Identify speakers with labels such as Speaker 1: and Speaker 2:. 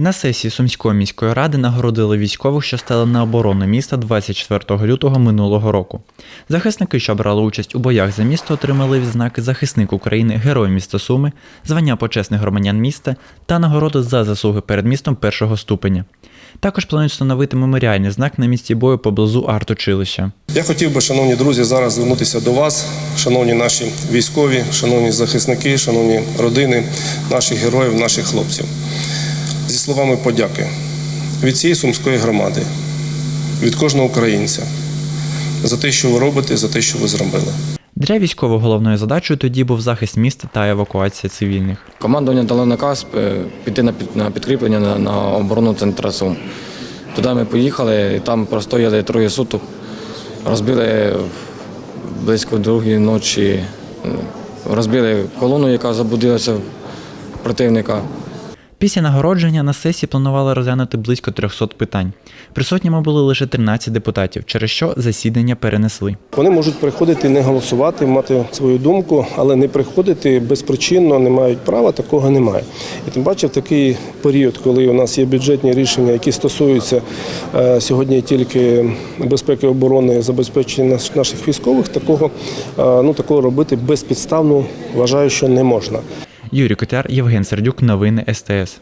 Speaker 1: На сесії Сумської міської ради нагородили військових, що стали на оборону міста 24 лютого минулого року. Захисники, що брали участь у боях за місто, отримали відзнаки Захисник України, Герой міста Суми, звання почесних громадян міста та нагороду за заслуги перед містом першого ступеня. Також планують встановити меморіальний знак на місці бою поблизу артучилища.
Speaker 2: Я хотів би, шановні друзі, зараз звернутися до вас, шановні наші військові, шановні захисники, шановні родини наших героїв, наших хлопців. Зі словами подяки від цієї сумської громади, від кожного українця за те, що ви робите, за те, що ви зробили.
Speaker 1: Для військового головною задачею тоді був захист міста та евакуація цивільних.
Speaker 3: Командування дало наказ е, піти на на підкріплення на, на оборону центру Сум. Туди ми поїхали, і там простояли троє суток, розбили близько другої ночі, розбили колону, яка забудилася противника.
Speaker 1: Після нагородження на сесії планували розглянути близько 300 питань. Присутніми були лише 13 депутатів, через що засідання перенесли.
Speaker 2: Вони можуть приходити не голосувати, мати свою думку, але не приходити безпричинно, не мають права, такого немає. І тим паче в такий період, коли у нас є бюджетні рішення, які стосуються е, сьогодні тільки безпеки оборони, забезпечення наших військових, такого, е, ну, такого робити безпідставно вважаю, що не можна.
Speaker 1: Юрій Котяр, Євген Сердюк, новини СТС.